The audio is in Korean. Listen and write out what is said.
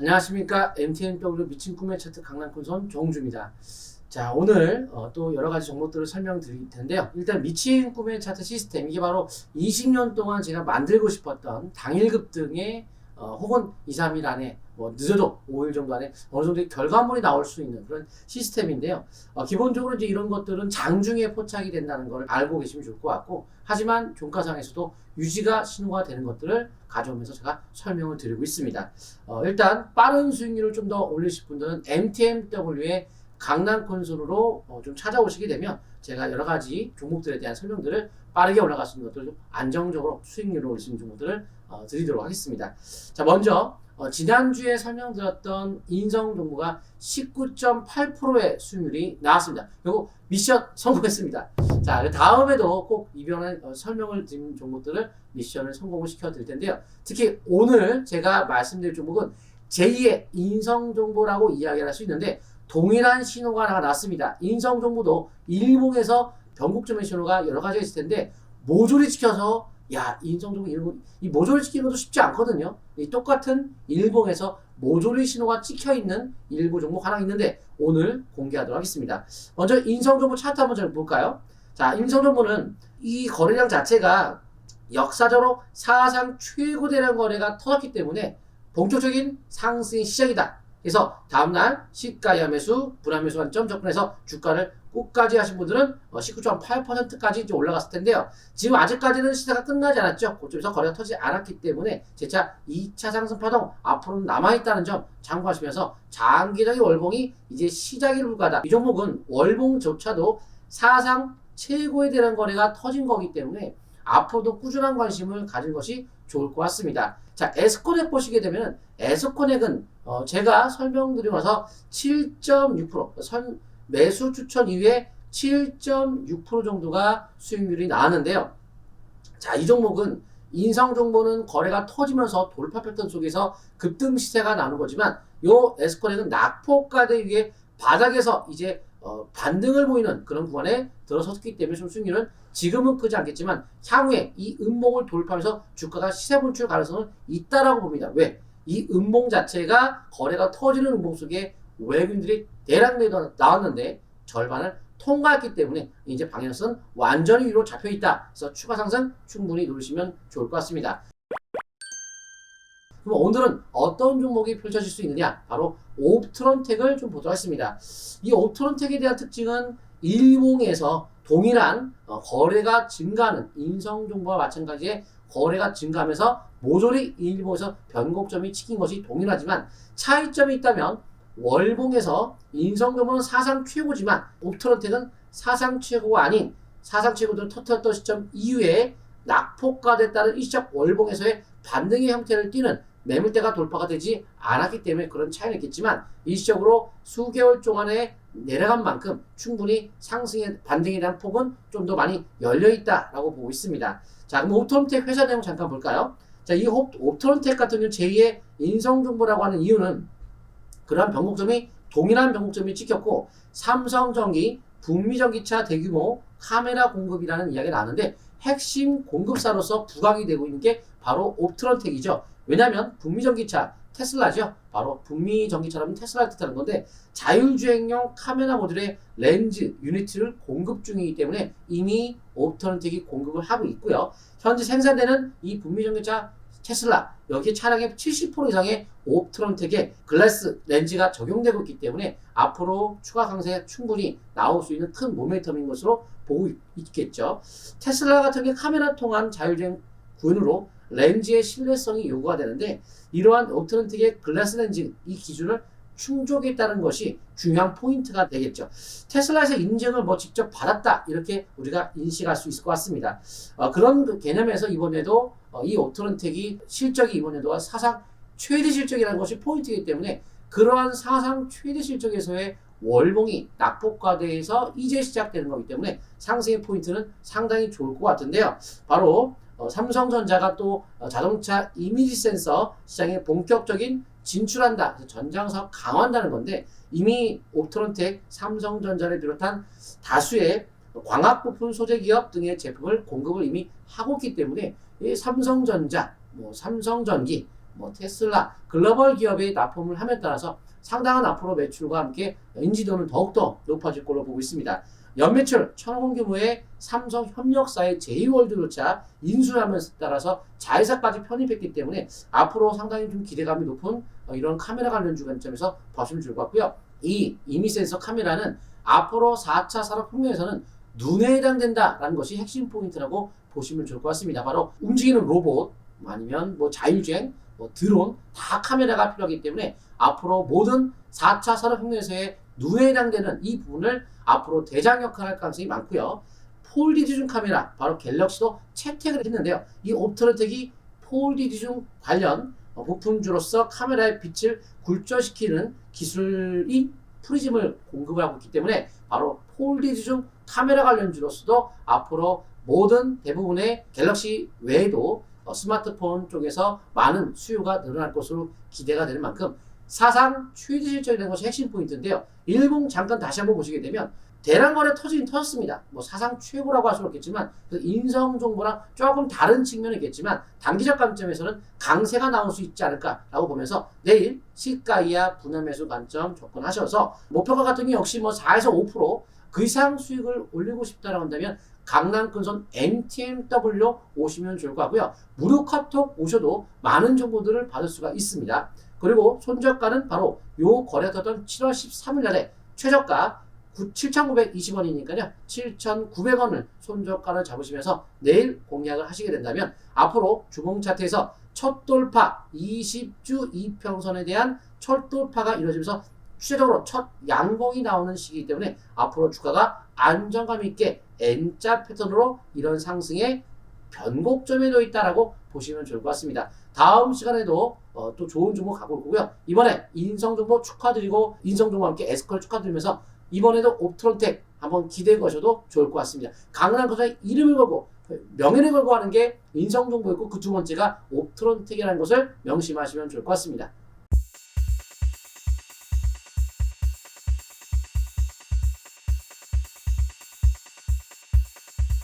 안녕하십니까 MTNW 미친 꿈의 차트 강남콘선 정주입니다. 자 오늘 어, 또 여러 가지 정보들을 설명드릴 텐데요. 일단 미친 꿈의 차트 시스템 이게 바로 20년 동안 제가 만들고 싶었던 당일급 등의 어, 혹은 2, 3일 안에 뭐 늦어도 5일 정도 안에 어느 정도의 결과물이 나올 수 있는 그런 시스템인데요. 어, 기본적으로 이제 이런 것들은 장중에 포착이 된다는 걸 알고 계시면 좋을 것 같고 하지만 종가상에서도 유지가 신호가 되는 것들을 가져오면서 제가 설명을 드리고 있습니다. 어, 일단 빠른 수익률을 좀 더 올리실 분들은 MTMW의 강남 콘솔로 어, 좀 찾아오시게 되면 제가 여러 가지 종목들에 대한 설명들을 빠르게 올라갈 수 있는 것들을 좀 안정적으로 수익률을 있는 종목들을 어, 드리도록 하겠습니다. 자 먼저 어, 지난주에 설명드렸던 인성 정보가 19.8%의 수익률이 나왔습니다. 그리고 미션 성공했습니다. 자, 그 다음에도 꼭 이변의 어, 설명을 드린 종목들을 미션을 성공을 시켜 드릴 텐데요. 특히 오늘 제가 말씀드릴 종목은 제2의 인성 정보라고 이야기를 할 수 있는데 동일한 신호가 하나 나왔습니다. 인성 정보도 일봉에서 변곡점의 신호가 여러 가지가 있을 텐데 모조리 지켜서 야 인성 정보 일본 이 모조리 지키는 것도 쉽지 않거든요. 이 똑같은 일봉에서 모조리 신호가 찍혀 있는 일부 종목 하나 있는데 오늘 공개하도록 하겠습니다. 먼저 인성 정보 차트 한번 좀 볼까요? 자, 인성 정보는 이 거래량 자체가 역사적으로 사상 최고 대량 거래가 터졌기 때문에 본격적인 상승의 시작이다. 그래서 다음날 시가야 매수, 불안 매수 관점 접근해서 주가를 끝까지 하신 분들은 19.8%까지 이제 올라갔을 텐데요. 지금 아직까지는 시세가 끝나지 않았죠. 그쪽에서 거래가 터지지 않았기 때문에 재차 2차 상승 파동 앞으로는 남아있다는 점 참고하시면서 장기적인 월봉이 이제 시작이 불가다. 이 종목은 월봉조차도 사상 최고에 대한 거래가 터진 거기 때문에 앞으로도 꾸준한 관심을 가진 것이 좋을 것 같습니다. 자, 에스코넥 보시게 되면 에스코넥은 어, 제가 설명드리고 나서 7.6% 선, 매수 추천 이후에 7.6% 정도가 수익률이 나왔는데요. 자, 이 종목은 인성 정보는 거래가 터지면서 돌파 패턴 속에서 급등 시세가 나는 거지만 요 에스코넥은 낙폭가대 위에 바닥에서 이제 어, 반등을 보이는 그런 구간에 들어섰기 때문에 좀 수익률은 지금은 크지 않겠지만 향후에 이 음봉을 돌파하면서 주가가 시세 분출 가능성은 있다라고 봅니다. 왜? 이 음봉 자체가 거래가 터지는 음봉 속에 외국인들이 대량 매도 나왔는데 절반을 통과했기 때문에 이제 방향성은 완전히 위로 잡혀 있다. 그래서 추가 상승 충분히 노리시면 좋을 것 같습니다. 그럼 오늘은 어떤 종목이 펼쳐질 수 있느냐? 바로 옵트론텍을 좀 보도록 하겠습니다. 이 옵트론텍에 대한 특징은 일봉에서 동일한 어, 거래가 증가하는 인성 정보와 마찬가지의 거래가 증가하면서 모조리 일봉에서 변곡점이 찍힌 것이 동일하지만 차이점이 있다면 월봉에서 인성 정보는 사상 최고지만 옵트론텍은 사상 최고가 아닌 사상 최고들을 터뜨렸던 시점 이후에 낙폭과에 따른 일시적 월봉에서의 반등의 형태를 띠는 매물대가 돌파가 되지 않았기 때문에 그런 차이는 있겠지만 일시적으로 수개월 동안에 내려간 만큼 충분히 상승의 반등에 대한 폭은 좀 더 많이 열려 있다라고 보고 있습니다. 자, 그럼 옵트론텍 회사 내용 잠깐 볼까요? 자, 이 옵- 옵트론텍 같은 경우 제2의 인성정보라고 하는 이유는 그러한 변곡점이 동일한 변곡점이 찍혔고 삼성전기, 북미전기차 대규모 카메라 공급이라는 이야기가 나왔는데 핵심 공급사로서 부각이 되고 있는 게 바로 옵트론텍이죠. 왜냐하면 북미 전기차 테슬라죠. 바로 북미 전기차라면 테슬라를 뜻하는 건데 자율주행용 카메라 모듈의 렌즈 유니트를 공급 중이기 때문에 이미 옵트론텍이 공급을 하고 있고요. 현재 생산되는 이 북미 전기차 테슬라 여기 차량의 70% 이상의 옵트론텍의 글라스 렌즈가 적용되고 있기 때문에 앞으로 추가 강세 충분히 나올 수 있는 큰 모멘텀인 것으로 보고 있- 있겠죠. 테슬라 같은 게 카메라 통한 자율주행 구현으로 렌즈의 신뢰성이 요구가 되는데 이러한 옵트론텍의 글라스 렌즈 이 기준을 충족했다는 것이 중요한 포인트가 되겠죠. 테슬라에서 인증을 뭐 직접 받았다 이렇게 우리가 인식할 수 있을 것 같습니다. 어, 그런 그 개념에서 이번에도 어, 이 옵트론텍이 실적이 이번에도 사상 최대 실적이라는 것이 포인트이기 때문에 그러한 사상 최대 실적에서의 월봉이 낙폭과대에서 이제 시작되는 거기 때문에 상승의 포인트는 상당히 좋을 것 같은데요. 바로 어, 삼성전자가 또 어, 자동차 이미지 센서 시장에 본격적인 진출한다. 그래서 전장 사업 강화한다는 건데 이미 옵트론텍, 삼성전자를 비롯한 다수의 광학 부품 소재 기업 등의 제품을 공급을 이미 하고 있기 때문에 이 삼성전자, 뭐 삼성전기, 뭐 테슬라, 글로벌 기업에 납품을 함에 따라서 상당한 앞으로 매출과 함께 인지도는 더욱더 높아질 걸로 보고 있습니다. 연매출 천억 원 규모의 삼성 협력사의 제2월드조차 인수하면서 따라서 자회사까지 편입했기 때문에 앞으로 상당히 좀 기대감이 높은 어, 이런 카메라 관련 주 관점에서 보시면 좋을 것 같고요. 이 이미 센서 카메라는 앞으로 4차 산업 혁명에서는 눈에 해당된다라는 것이 핵심 포인트라고 보시면 좋을 것 같습니다. 바로 움직이는 로봇 아니면 뭐 자율주행, 뭐 드론 다 카메라가 필요하기 때문에 앞으로 모든 4차 산업혁명에서의 눈에 해당되는 이 부분을 앞으로 대장 역할을 할 가능성이 많고요. 폴디 디중 카메라 바로 갤럭시도 채택을 했는데요. 이 옵트로텍이 폴디 디중 관련 어, 부품주로서 카메라의 빛을 굴절시키는 기술이 프리즘을 공급을 하고 있기 때문에 바로 폴디 디중 카메라 관련주로서도 앞으로 모든 대부분의 갤럭시 외에도 어, 스마트폰 쪽에서 많은 수요가 늘어날 것으로 기대가 되는 만큼 사상 최대 실적이 된 것이 핵심 포인트인데요. 일봉 잠깐 다시 한번 보시게 되면 대량 거래 터지긴 터졌습니다. 뭐 사상 최고라고 할 수는 없겠지만 그 인성 정보랑 조금 다른 측면은 있겠지만 단기적 관점에서는 강세가 나올 수 있지 않을까라고 보면서 내일 시가 이하 분할 매수 관점 접근하셔서 목표가 같은 경우 역시 뭐 4에서 5%그 이상 수익을 올리고 싶다라고 한다면 강남 근선 MTMW 오시면 좋을 것 같고요. 무료 카톡 오셔도 많은 정보들을 받을 수가 있습니다. 그리고 손저가는 바로 요 거래됐던 7월 13일 날에 최저가 7,920원이니까요. 7,900원을 손저가를 잡으시면서 내일 공략을 하시게 된다면 앞으로 주봉 차트에서 첫 돌파 20주 이평선에 대한 첫 돌파가 이루어지면서 추세적으로 첫 양봉이 나오는 시기이기 때문에 앞으로 주가가 안정감 있게 N자 패턴으로 이런 상승의 변곡점에 놓여 있다라고 보시면 좋을 것 같습니다. 다음 시간에도 어, 또 좋은 정보 갖고 올 거고요. 이번에 인성 정보 축하드리고 인성 정보와 함께 에스컬 축하드리면서 이번에도 옵트론텍 한번 기대해 보셔도 좋을 것 같습니다. 강남 거사의 이름을 걸고 명예를 걸고 하는 게 인성 정보였고 그 두 번째가 옵트론텍이라는 것을 명심하시면 좋을 것 같습니다.